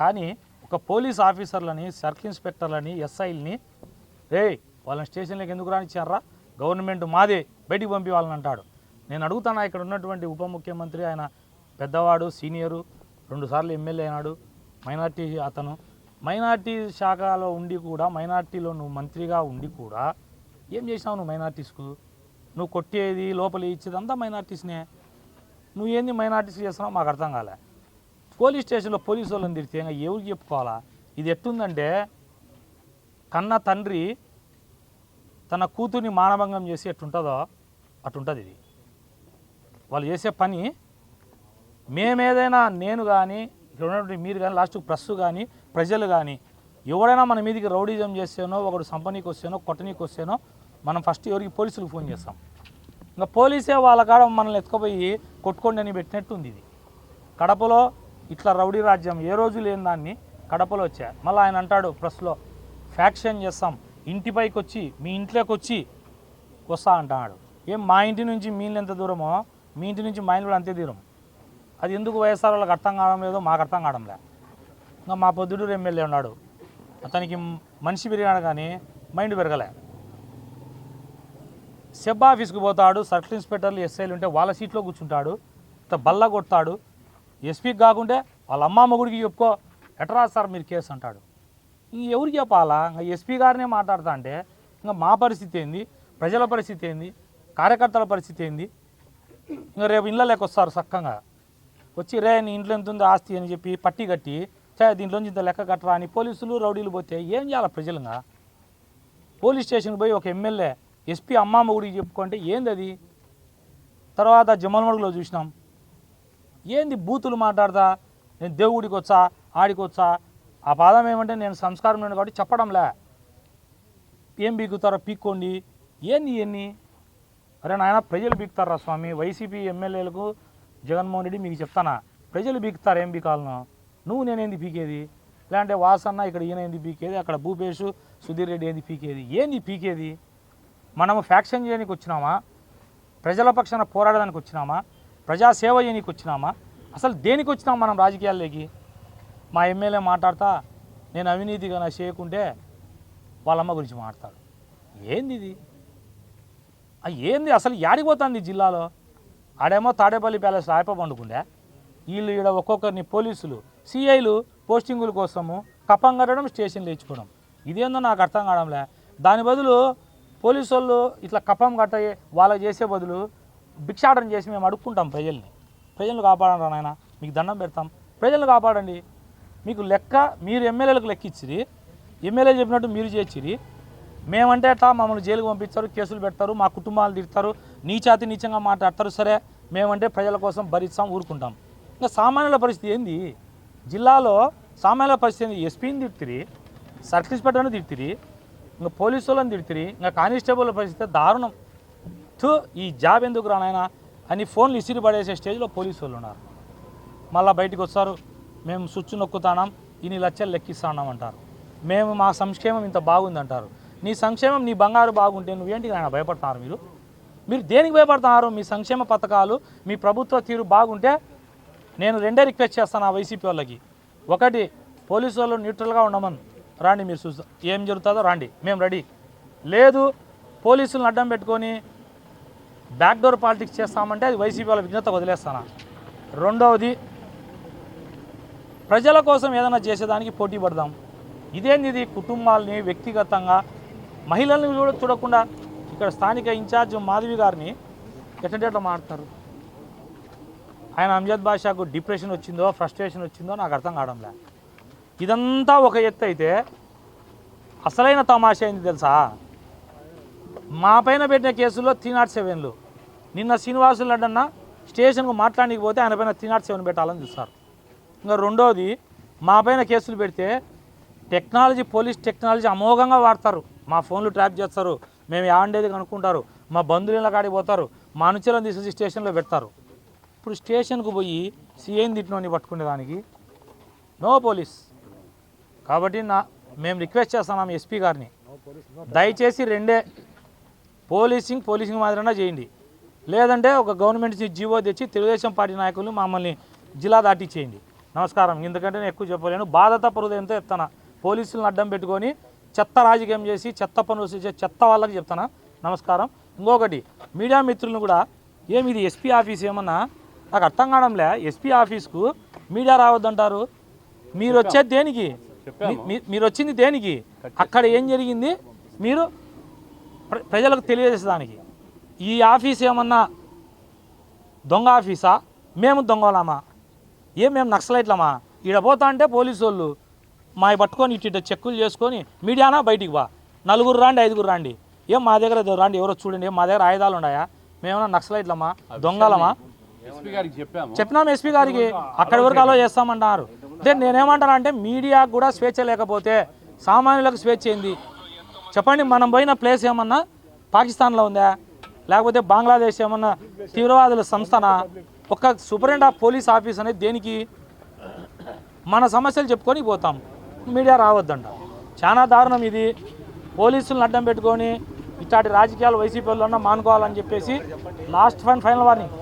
కానీ ఒక police ఆఫీసర్లని circle ఇన్స్పెక్టర్లని ఎస్ఐల్ని రే వాళ్ళని స్టేషన్లోకి ఎందుకు రానిచ్చారా? గవర్నమెంట్ మాదే బయటికి పంపి వాళ్ళని అంటాడు. నేను అడుగుతాను ఇక్కడ ఉన్నటువంటి ఉప ముఖ్యమంత్రి ఆయన పెద్దవాడు సీనియరు రెండుసార్లు ఎమ్మెల్యే అయినాడు మైనార్టీ అతను. మైనార్టీ శాఖలో ఉండి కూడా మైనార్టీలో నువ్వు మంత్రిగా ఉండి కూడా ఏం చేసినావు నువ్వు మైనార్టీస్కు? నువ్వు కొట్టేది లోపలి ఇచ్చేది అంతా మైనార్టీస్నే. నువ్వు ఏంది మైనార్టీస్ చేస్తున్నావు? మాకు అర్థం కాలే. పోలీస్ స్టేషన్లో పోలీసు వాళ్ళని తిడితే ఇంకా ఎవరికి చెప్పుకోవాలా? ఇది ఎట్టుందంటే కన్న తండ్రి తన కూతుర్ని మానభంగం చేసి ఎట్టుంటుందో అటుంటుంది ఇది. వాళ్ళు చేసే పని మేమేదైనా నేను కానీ ఇక్కడ ఉన్నటువంటి మీరు కానీ లాస్ట్ ప్రెస్ కానీ ప్రజలు కానీ ఎవడైనా మన మీదకి రౌడీజం చేస్తేనో ఒకడు సంపనీకి వస్తేనో కొట్టనీకి వస్తేనో మనం ఫస్ట్ ఎవరికి పోలీసులకు ఫోన్ చేస్తాం. ఇంకా పోలీసే వాళ్ళ కాడ మనల్ని ఎత్తుకుపోయి కొట్టుకోండి అని పెట్టినట్టుంది ఇది. కడపలో ఇట్లా రౌడీ రాజ్యం ఏ రోజు లేని దాన్ని కడపలో వచ్చా. మళ్ళీ ఆయన అంటాడు ప్రెస్లో ఫ్యాక్షన్ చేస్తాం ఇంటిపైకి వచ్చి మీ ఇంట్లోకి వచ్చి వస్తా అంటున్నాడు. ఏం మా ఇంటి నుంచి మీళ్ళు ఎంత దూరమో? మీ ఇంటి నుంచి మా ఇంట్లో కూడా అంతే దూరం. అది ఎందుకు వైఎస్ఆర్ వాళ్ళకి అర్థం కావడం లేదో మాకు అర్థం కావడం లే. ఇంకా మా పొద్దుటూరు ఎమ్మెల్యే ఉన్నాడు. అతనికి మనిషి పెరిగాడు కానీ మైండ్ పెరగలే. సెబ్ ఆఫీస్కి పోతాడు సర్కిల్ ఇన్స్పెక్టర్లు ఎస్ఐలు ఉంటే వాళ్ళ సీట్లో కూర్చుంటాడు బల్ల కొడతాడు ఎస్పీకి కాకుంటే వాళ్ళ అమ్మ మొగుడికి చెప్పుకో ఎట్రా సార్ మీరు కేసు అంటాడు. ఇంక ఎవరికి చెప్పాలా? ఇంకా ఎస్పీ గారినే మాట్లాడతా అంటే ఇంకా మా పరిస్థితి ఏంది? ప్రజల పరిస్థితి ఏంది? కార్యకర్తల పరిస్థితి ఏంది? ఇంకా రేపు ఇళ్ళలోకి వస్తారు చక్కగా. వచ్చి రే నీ ఇంట్లో ఎంత ఉంది ఆస్తి? అని చెప్పి పట్టి కట్టి చే దీంట్లోంచి ఇంత లెక్క కట్టరా? అని పోలీసులు రౌడీలు పోతే ఏం చేయాలి ప్రజలుగా? పోలీస్ స్టేషన్కి పోయి ఒక ఎమ్మెల్యే ఎస్పీ అమ్మమ్మ గుడికి చెప్పుకుంటే ఏంది అది తర్వాత జమ్మలమడుగులో చూసినాం. ఏంది బూతులు మాట్లాడతా? నేను దేవుడికి వచ్చా ఆడికొచ్చా ఆ పాదం ఏమంటే నేను సంస్కారం లేను కాబట్టి చెప్పడంలే. ఏం బీగుతారో పీక్కోండి. ఏంది ఇవన్నీ అరే నాయన ప్రజలు బీకుతారా స్వామి? వైసీపీ ఎమ్మెల్యేలకు జగన్మోహన్ రెడ్డి మీకు చెప్తానా? ప్రజలు బీకుతారు? ఏం బీకాలను? నువ్వు నేనేంది పీకేది? లేదంటే వాసన్న ఇక్కడ ఈయన ఏంది పీకేది? అక్కడ భూపేష్ సుధీర్ రెడ్డి ఏంది పీకేది? ఏంది పీకేది? మనము ఫ్యాక్షన్ చేయడానికి వచ్చినామా? ప్రజల పక్షాన పోరాడడానికి వచ్చినామా? ప్రజాసేవ చేయడానికి వచ్చినామా అసలు దేనికి వచ్చినాం మనం రాజకీయాల్లోకి? మా ఎమ్మెల్యే మాట్లాడతా నేను అవినీతిగా నా చేయకుంటే వాళ్ళమ్మ గురించి మాట్లాడతాడు. ఏంది ఇది? ఏంది అసలు యాడికి పోతుంది జిల్లాలో? ఆడేమో తాడేపల్లి ప్యాలెస్ రాయప పండుకుండే వీళ్ళు ఈడ ఒక్కొక్కరిని పోలీసులు సిఐలు పోస్టింగుల కోసము కప్పం కట్టడం స్టేషన్లు ఇచ్చుకోవడం ఇదేందో నాకు అర్థం కావడంలే. దాని బదులు పోలీసు వాళ్ళు ఇట్లా కప్పం కట్ట వాళ్ళకి చేసే బదులు భిక్షాటం చేసి మేము అడుక్కుంటాం ప్రజల్ని. ప్రజలను కాపాడండి నాయన మీకు దండం పెడతాం. ప్రజలను కాపాడండి. మీకు లెక్క మీరు ఎమ్మెల్యేలకు లెక్క ఇచ్చిరి. ఎమ్మెల్యే చెప్పినట్టు మీరు చేసిరి. మేమంటే అట్లా మమ్మల్ని జైలుకు పంపిస్తారు కేసులు పెడతారు మా కుటుంబాలు తిడతారు నీచాతి నీచంగా మాట్లాడతారు సరే. మేమంటే ప్రజల కోసం భరిస్తాం ఊరుకుంటాం. ఇంకా సామాన్యుల పరిస్థితి ఏంది? జిల్లాలో సామాన్యుల పరిస్థితి ఏంది? ఎస్పీని తిడుతుంది సర్కిల్ ఇన్స్పెక్టర్ని తిడుతుంది ఇంకా పోలీసు వాళ్ళని తిడుతుంది ఇంకా కానిస్టేబుల్ పరిస్థితి దారుణం. థూ ఈ జాబ్ ఎందుకు రానాయనా అని ఫోన్లు ఇసిరి పడేసే స్టేజ్లో పోలీసు వాళ్ళు ఉన్నారు. మళ్ళీ బయటకు వస్తారు. మేము స్విచ్ నొక్కుతానాం ఇన్ని లక్షలు లెక్కిస్తానాం అంటారు. మేము మా సంక్షేమం ఇంత బాగుంది అంటారు. నీ సంక్షేమం నీ బంగారు బాగుంటే నువ్వేంటి ఆయన భయపడుతున్నారు మీరు? మీరు దేనికి భయపడుతున్నారు? మీ సంక్షేమ పథకాలు మీ ప్రభుత్వ తీరు బాగుంటే నేను రెండే రిక్వెస్ట్ చేస్తాను ఆ వైసీపీ వాళ్ళకి. ఒకటి పోలీసు వాళ్ళు న్యూట్రల్గా ఉండమని. రాండి మీరు చూస్తా ఏం జరుగుతుందో రాండి. మేము రెడీ. లేదు పోలీసులను అడ్డం పెట్టుకొని బ్యాక్డోర్ పాలిటిక్స్ చేస్తామంటే అది వైసీపీ వాళ్ళ విజ్ఞత వదిలేస్తాను? రెండవది ప్రజల కోసం ఏదైనా చేసేదానికి పోటీ పడదాం. ఇదేంది ఇది కుటుంబాలని వ్యక్తిగతంగా మహిళల్ని కూడా చూడకుండా ఇక్కడ స్థానిక ఇన్ఛార్జ్ మాధవి గారిని ఎట్లా మాడతారు ఆయన అంజద్ బాషాకు డిప్రెషన్ వచ్చిందో ఫ్రస్ట్రేషన్ వచ్చిందో నాకు అర్థం కావడంలే ఇదంతా ఒక ఎత్తు అయితే అసలైన తమాషా అయింది తెలుసా? మా పైన పెట్టిన కేసుల్లో త్రీ నాట్ సెవెన్లు. నిన్న శ్రీనివాసులు అడ్డన్న స్టేషన్కు మాట్లాడానికి పోతే ఆయన పైన త్రీ నాట్ సెవెన్ పెట్టాలని చూస్తారు. ఇంకా రెండోది మా పైన కేసులు పెడితే టెక్నాలజీ పోలీస్ టెక్నాలజీ అమోఘంగా వాడతారు. మా ఫోన్లు ట్రాప్ చేస్తారు. మేము ఏమండేది కనుక్కుంటారు. మా బంధువుల కాడికి పోతారు. మా అనుచరులను తీసుకొచ్చి స్టేషన్లో పెడతారు. ఇప్పుడు స్టేషన్కు పోయి సీఎం తిట్టినోని పట్టుకునేదానికి నో పోలీస్. కాబట్టి నా మేము రిక్వెస్ట్ చేస్తున్నాం ఎస్పీ గారిని. దయచేసి రెండే పోలీసింగ్ పోలీసింగ్ మాదిరిగా చేయండి. లేదంటే ఒక గవర్నమెంట్ నుంచి జీవో తెచ్చి తెలుగుదేశం పార్టీ నాయకులు మమ్మల్ని జిల్లా దాటిచ్చేయండి. నమస్కారం. ఎందుకంటే నేను ఎక్కువ చెప్పలేను. బాధత హృదయంతో ఎత్తాను పోలీసులను అడ్డం పెట్టుకొని చెత్త రాజకీయం చేసి చెత్త పనులు చేసే చెత్త వాళ్ళకి చెప్తాను? నమస్కారం. ఇంకొకటి మీడియా మిత్రులను కూడా ఏమి ఇది ఎస్పీ ఆఫీస్ ఏమన్నా? నాకు అర్థం కావడంలే ఎస్పీ ఆఫీస్కు మీడియా రావద్దంటారు. మీరు వచ్చేది దేనికి? మీరు వచ్చింది దేనికి? అక్కడ ఏం జరిగింది? మీరు ప్రజలకు తెలియజేసేదానికి. ఈ ఆఫీస్ ఏమన్నా దొంగ ఆఫీసా? మేము దొంగలమా? ఏం మేము నక్సలైట్లమా? ఈడ పోతా అంటే పోలీసు వాళ్ళు మా పట్టుకొని ఇటు ఇటు చెక్కులు చేసుకొని మీడియానా బయటికి బా? నలుగురు రాండి ఐదుగురు రాండి. ఏం మా దగ్గర రాండి ఎవరో చూడండి. ఏం మా దగ్గర ఆయుధాలు ఉన్నాయా? మేమన్నా నక్సలైట్లమా? దొంగలమా? చెప్పినాం ఎస్పీ గారికి. అక్కడి వరకు అలో చేస్తామంటున్నారు అంటే నేనేమంటాను అంటే మీడియాకు కూడా స్వేచ్ఛ లేకపోతే సామాన్యులకు స్వేచ్ఛ ఏంది? చెప్పండి మనం పోయిన ప్లేస్ ఏమన్నా పాకిస్తాన్లో ఉందా? లేకపోతే బంగ్లాదేశ్ ఏమన్నా తీవ్రవాదుల సంస్థనా? ఒక సూపరింట్ ఆఫ్ పోలీస్ ఆఫీస్ అనేది దేనికి? మన సమస్యలు చెప్పుకొని పోతాం. మీడియా రావద్దంట. చాలా దారుణం ఇది. పోలీసులను అడ్డం పెట్టుకొని ఇట్లాంటి రాజకీయాలు వైసీపీ వాళ్ళు మానుకోవాలని చెప్పేసి లాస్ట్ ఫైన్ ఫైనల్ వార్నింగ్.